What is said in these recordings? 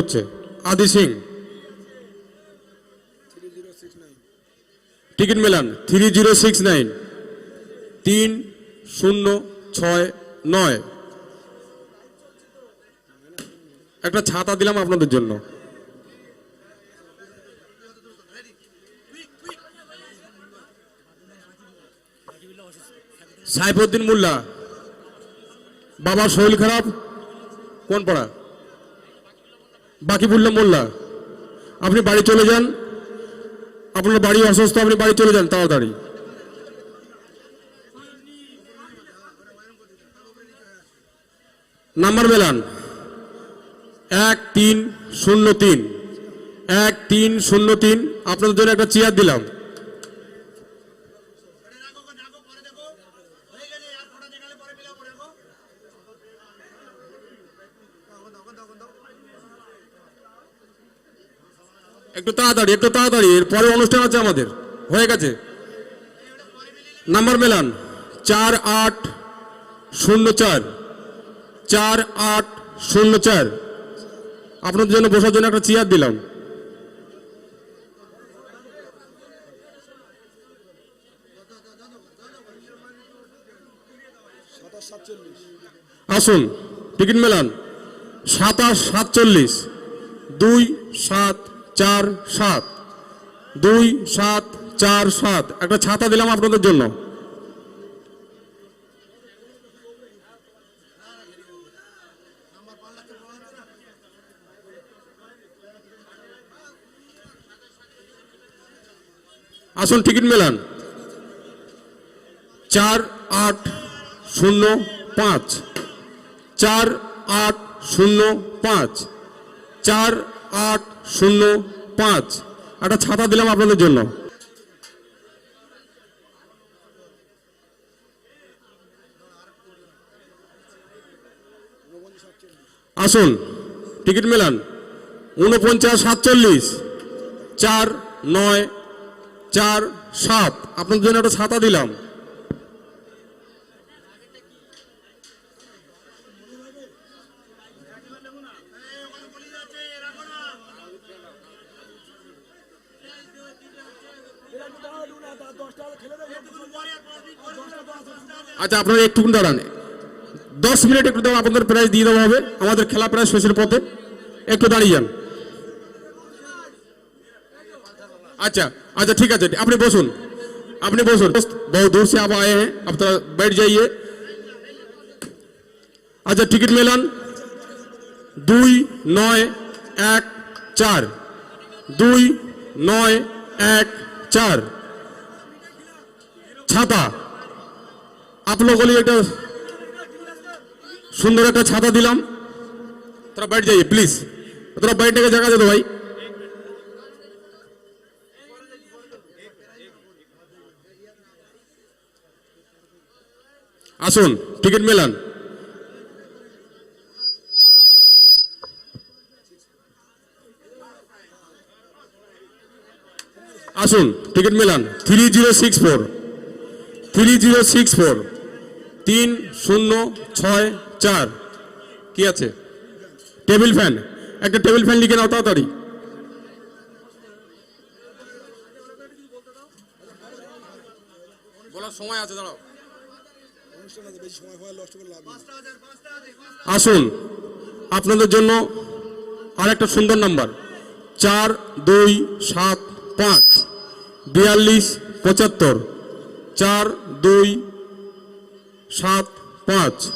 হচ্ছে। আদি সিং। টিকিট মেলান, থ্রি জিরো সিক্স নাইন, তিন শূন্য ছয় নয়। একটা ছাতা দিলাম আপনাদের জন্য। সাইফুদ্দিন মোল্লা। বাবার শরীর খারাপ, কোন পাড়া? বাকি বললাম মোল্লা, আপনি বাড়ি চলে যান। আপনার বাড়ি অসুস্থ, আপনি বাড়ি চলে যান তাড়াতাড়ি। নাম্বার মেলান। এক তিন শূন্য তিন। এক তিন শূন্য তিন। আপনাদের জন্য একটা চেয়ার দিলাম। একটু তাড়াতাড়ি একটু তাড়াতাড়ি পরে অনুষ্ঠান আছে আমাদের। হয়ে গেছে। নাম্বার মেলান, চার আট শূন্য চার চার আট শূন্য চার। আপনাদের জন্য বসার জন্য একটা চেয়ার দিলাম। আসুন, টিকিট মেলান, সাতাশ সাতচল্লিশ, দুই সাত চার সাত। দুই সাত, চার সাত। একটা ছাতা দিলাম আপনাদের জন্য। আসুন টিকিট মেলান। চার আট শূন্য পাঁচ। চার আট শূন্য পাঁচ। চার আট, শূন্য, পাঁচ। একটা ছাতা দিলাম আপনাদের জন্য। আসুন, টিকিট মেলান। উনপঞ্চাশ সাতচল্লিশ। চার, নয়, চার, সাত। আপনাদের জন্য একটা ছাতা দিলাম। আচ্ছা আপনারা একটুকুন দাঁড়ান দশ মিনিট একটু দাঁড়ান আপনাদের প্রাইজ দিয়ে দেওয়া হবে আমাদের খেলা প্রায় শেষের পথে একটু দাঁড়িয়ে যান अच्छा अच्छा ठीक है আপনি বসুন আপনি বসুন बहुत दूर से आप आए हैं अब थोड़ा बैठ जाइए আচ্ছা টিকিট মেলান দুই নয় এক চার দুই নয় এক চার ছাতা आप लोगों के लिए একটা সুন্দর একটা ছাতা দিলাম তোরা बैठ जाइए प्लीज তোরা बैठने का जगह दे दो भाई আসুন টিকিট মেলান আসুন ticket মেলান। Three zero six four three zero six four তিন শূন্য ছয় চার কি আছে? টেবিল ফ্যান একটা টেবিল ফ্যান লিখে নাও তাড়াতাড়ি। বলার সময় আছে দাঁড়াও। আসুন আপনাদের জন্য আর একটা সুন্দর নাম্বার চার দুই সাত পাঁচ। বিয়াল্লিশ, পঁচাত্তর। চার, দুই, সাত, পাঁচ।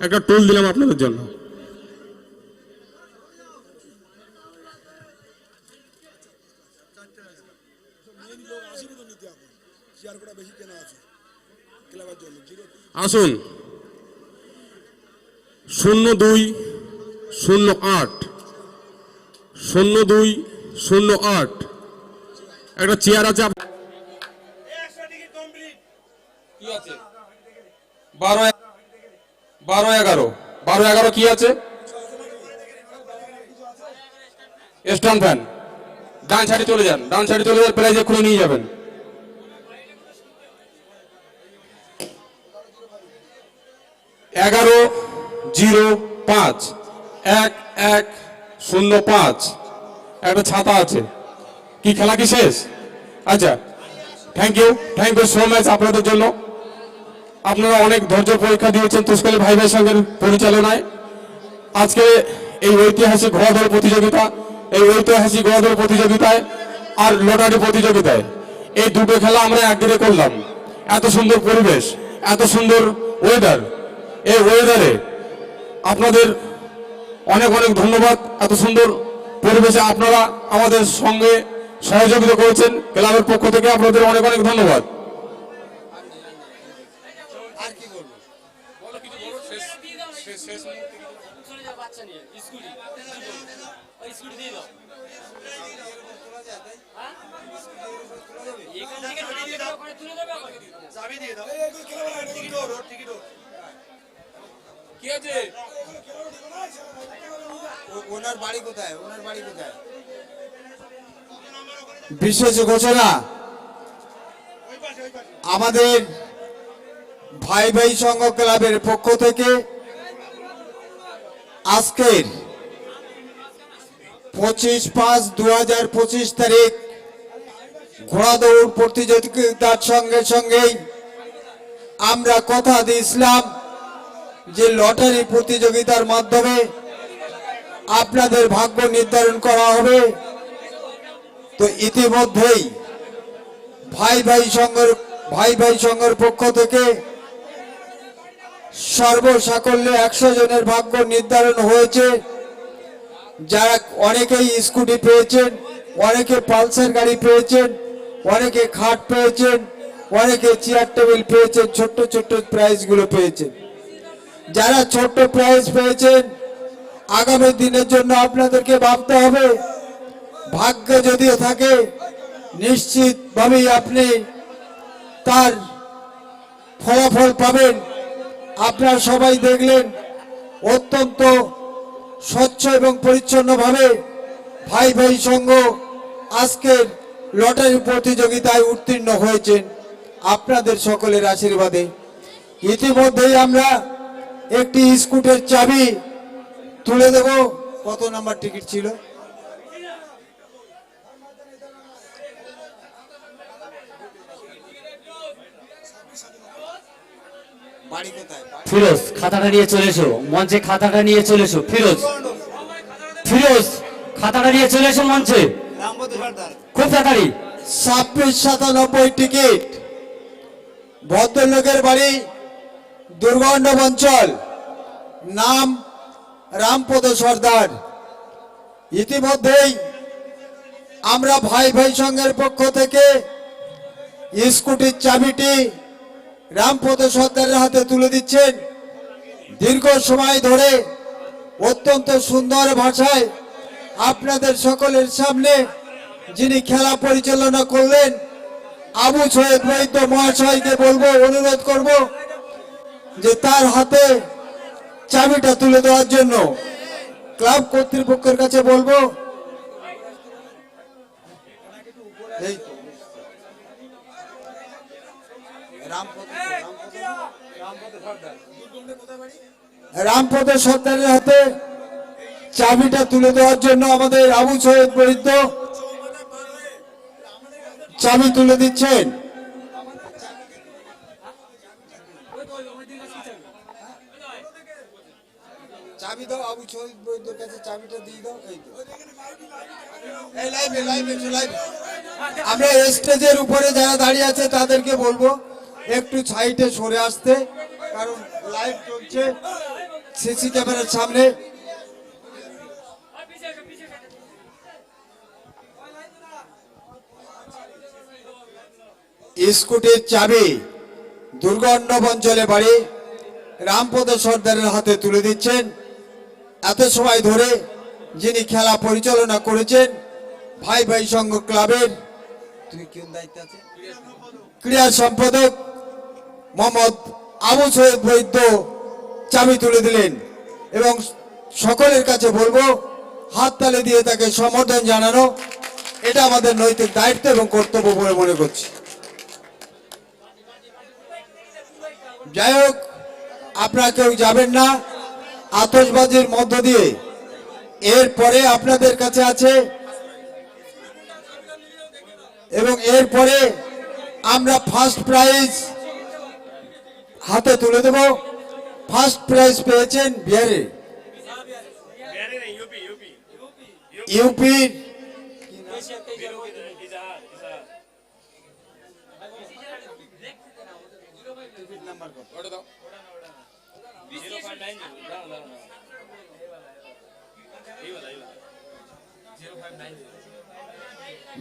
একটা টুল দিলাম আপনাদের জন্য। আসুন। শূন্য দুই, শূন্য আট। শূন্য দুই, শূন্য আট। একটা চেয়ার আছে বারো বারো এগারো। বারো এগারো কি আছে? Stand fan. ডান সাইডে চলে যান। ডান সাইডে চলে যান, প্রাইজে খুলে নিয়ে যাবেন। এগারো, জিরো, পাঁচ। এক এক, শূন্য, পাঁচ। একটা ছাতা আছে। কি খেলা কি শেষ? আচ্ছা thank you thank you so much আপনাদের জন্য। আপনারা অনেক ধৈর্য পরীক্ষা দিয়েছেন তুস্কালি ভাই ভাই সঙ্গের পরিচালনায়। আজকে এই ঐতিহাসিক ঘোড়াদৌড় প্রতিযোগিতা, এই ঐতিহাসিক ঘোড়াদৌড় প্রতিযোগিতায় আর লটারি প্রতিযোগিতায় এই দুটো খেলা আমরা একদিনে করলাম। এত সুন্দর পরিবেশ, এত সুন্দর ওয়েদার এই ওয়েদারে আপনাদের অনেক অনেক ধন্যবাদ। এত সুন্দর পরিবেশে আপনারা আমাদের সঙ্গে সহযোগিতা করেছেন ক্লাবের পক্ষ থেকে। আপনাদের অনেক অনেক ধন্যবাদ। ওনার বাড়ি কোথায়? ওনার বাড়ি কোথায়? বিশেষ ঘোষণা। আমাদের ভাই ভাই সংঘ ক্লাবের পক্ষ থেকে আজকের পঁচিশ পাঁচ দু হাজার পঁচিশ তারিখ ঘোড়া দৌড় প্রতিযোগিতার সঙ্গে সঙ্গেই আমরা কথা দিয়েছিলাম যে লটারি প্রতিযোগিতার মাধ্যমে আপনাদের ভাগ্য নির্ধারণ করা হবে। তো ইতিমধ্যেই ভাই ভাই সংঘের, ভাই ভাই সংঘের পক্ষ থেকে সর্বসাকল্যে একশো জনের ভাগ্য নির্ধারণ হয়েছে। যারা অনেকেই স্কুটি পেয়েছেন, অনেকে পালসার গাড়ি পেয়েছেন, অনেকে খাট পেয়েছেন, অনেকে চেয়ার টেবিল পেয়েছেন, ছোট্ট ছোট্ট প্রাইজগুলো পেয়েছেন। যারা ছোট্ট প্রাইজ পেয়েছেন, আগামী দিনের জন্য আপনাদেরকে ভাবতে হবে ভাগ্য যদিও থাকে, নিশ্চিতভাবেই আপনি তার ফলাফল পাবেন। আপনারা সবাই দেখলেন, অত্যন্ত স্বচ্ছ এবং পরিচ্ছন্নভাবে ভাই ভাই সংঘ আজকের লটারি প্রতিযোগিতায় উত্তীর্ণ হয়েছেন আপনাদের সকলের আশীর্বাদে। ইতিমধ্যেই আমরা একটি স্কুটের চাবি তুলে দেব। কত নাম্বার টিকিট ছিল? ফিরোজ খাতাটা নিয়ে চলে এসো। মঞ্চে খাতাটা নিয়ে চলে এসো ফিরোজ। ফিরোজ খাতাটা নিয়ে চলে এসো মঞ্চে। খুব তাড়াতাড়ি। ছাব্বিশ সাতানব্বই টিকিট। ভদ্রলোকের বাড়ি দুর্গণ্ডব অঞ্চল নাম রামপদ সর্দার। ইতিমধ্যেই আমরা ভাই ভাই সংঘের পক্ষ থেকে স্কুটির চাবিটি রামপদ সর্দারের হাতে তুলে দিচ্ছেন দীর্ঘ সময় ধরে অত্যন্ত সুন্দর ভাষায় আপনাদের সকলের সামনে যিনি খেলা পরিচালনা করলেন, আবু সৈয়দ বৈদ্য মহাশয়কে বলব, অনুরোধ করব যে তার হাতে চাবিটা তুলে দেওয়ার জন্য ক্লাব কর্তৃপক্ষের কাছে বলব তো। রামপদ- সর্দারের হাতে চাবিটা তুলে দেওয়ার জন্য আমাদের আবু সৈয়দ বৈদ্য চাবি তুলে দিচ্ছেন। চাবি দাও, আবু কাছে চাবিটা দিয়ে দাও আমরা স্টেজের উপরে যারা দাঁড়িয়ে আছে তাদেরকে বলব, একটু সাইডে সরে আসতে। কারণ লাইভ চলছে সিসি ক্যামেরার সামনে। স্কুটির চাবি দুর্গণ্ডব অঞ্চলে বাড়ি রামপদ সর্দারের হাতে তুলে দিচ্ছেন। এত সময় ধরে যিনি খেলা পরিচালনা করেছেন ভাই ভাই সংঘ ক্লাবের তুমি কোন দায়িত্বে আছে? ক্রীড়া সম্পাদক মোহাম্মদ আবু সৈয়দ বৈদ্য চাবি তুলে দিলেন এবং সকলের কাছে বলব হাততালি দিয়ে তাকে সমর্থন জানানো, এটা আমাদের নৈতিক দায়িত্ব এবং কর্তব্য বলে মনে করছি। যাই হোক, আপনারা কেউ যাবেন না। আতসবাজির মধ্য দিয়ে। এরপরে আপনাদের কাছে আছে। এবং এরপরে আমরা ফার্স্ট প্রাইজ হাতে তুলে দেব। ফার্স্ট প্রাইজ পেয়েছেন বিহারে। ইউপির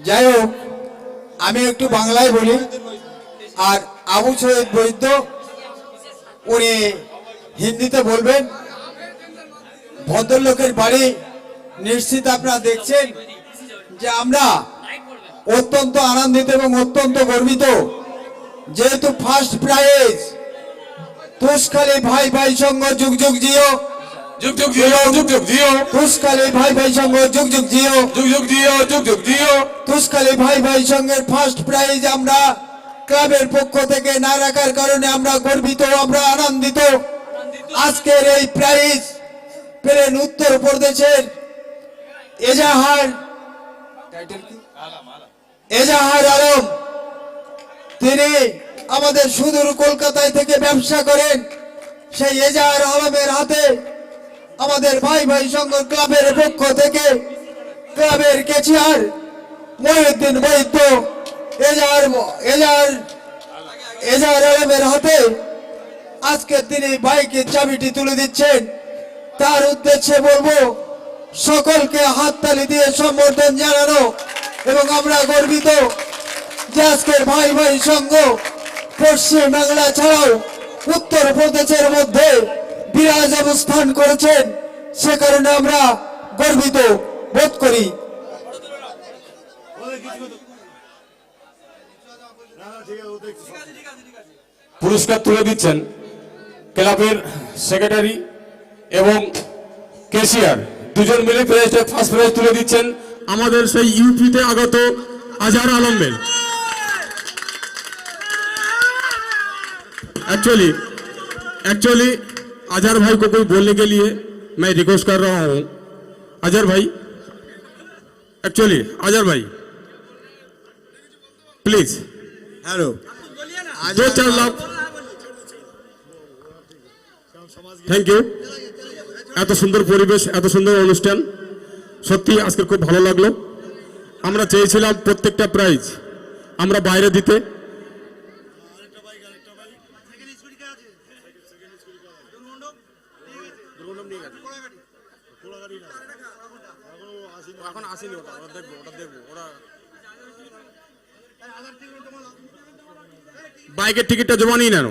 যাই হোক, আমি একটু বাংলায় বলি, আর আবু সৈয়দ বৈদ্য উনি হিন্দিতে বলবেন। ভদ্রলোকের বাড়ি নিশ্চিত আপনারা দেখছেন যে আমরা অত্যন্ত আনন্দিত এবং অত্যন্ত গর্বিত। যেহেতু ফার্স্ট প্রাইজ তুষখালী ভাই ভাই সঙ্গ যুগ যুগ জিও। যুগ যুগ জিও যুগ যুগ জিও। তুষখালী ভাই ভাই সঙ্গ যুগ যুগ জিও। যুগ যুগ জিও যুগ যুগ জিও। তুষকালী ভাই ভাই সঙ্গের ফার্স্ট প্রাইজ আমরা ক্লাবের পক্ষ থেকে না রাখার কারণে আমরা গর্বিত, আমরা আনন্দিত। আজকের এই প্রাইজ পেলেন উত্তর প্রদেশের এজাহার এজাহার আলম। তিনি আমাদের সুদূর কলকাতায় থেকে ব্যবসা করেন। সেই এজাহার আলমের হাতে আমাদের ভাই ভাই সংঘ ক্লাবের পক্ষ থেকে ক্লাবের কেচিয়ার মহিউদ্দিন বৈদ্য এজাহার এজাহার এজাহার আলমের হাতে আজকে তিনি বাইকের চাবিটি তুলে দিচ্ছেন। তার উদ্দেশ্যে বলব, সকলকে হাততালি দিয়ে সম্বর্ধন জানানো এবং আমরা গর্বিত যে আজকের ভাই ভাই সংঘ পশ্চিম বাংলা ছাড়াও উত্তর প্রদেশের মধ্যে বিরাজ অবস্থান করেছেন, সে কারণে আমরা গর্বিত বোধ করি। পুরস্কার তুলে দিচ্ছেন ক্লাবের সেক্রেটারি এবং কেশিয়ার দুজন মিলে প্রাইজটা ফার্স্ট প্রাইজ তুলে দিচ্ছেন আমাদের সেই ইউপিতে আগত আজহার আলমের एक्चुअली एक्चुअली अजहर भाई को कोई बोलने के लिए मैं रिक्वेस्ट कर रहा हूं अजहर भाई एक्चुअली अजहर भाई प्लीज হ্যালো दो चार लाख থ্যাংক ইউ এত সুন্দর পরিবেশ এত সুন্দর অনুষ্ঠান সত্যি আজকে খুব ভালো লাগলো আমরা চেয়েছিলাম প্রত্যেকটা প্রাইজ আমরা বাইরে দিতে এখন আসেনি ওটা বাইকের টিকিটটা জমা নিয়ে নেন।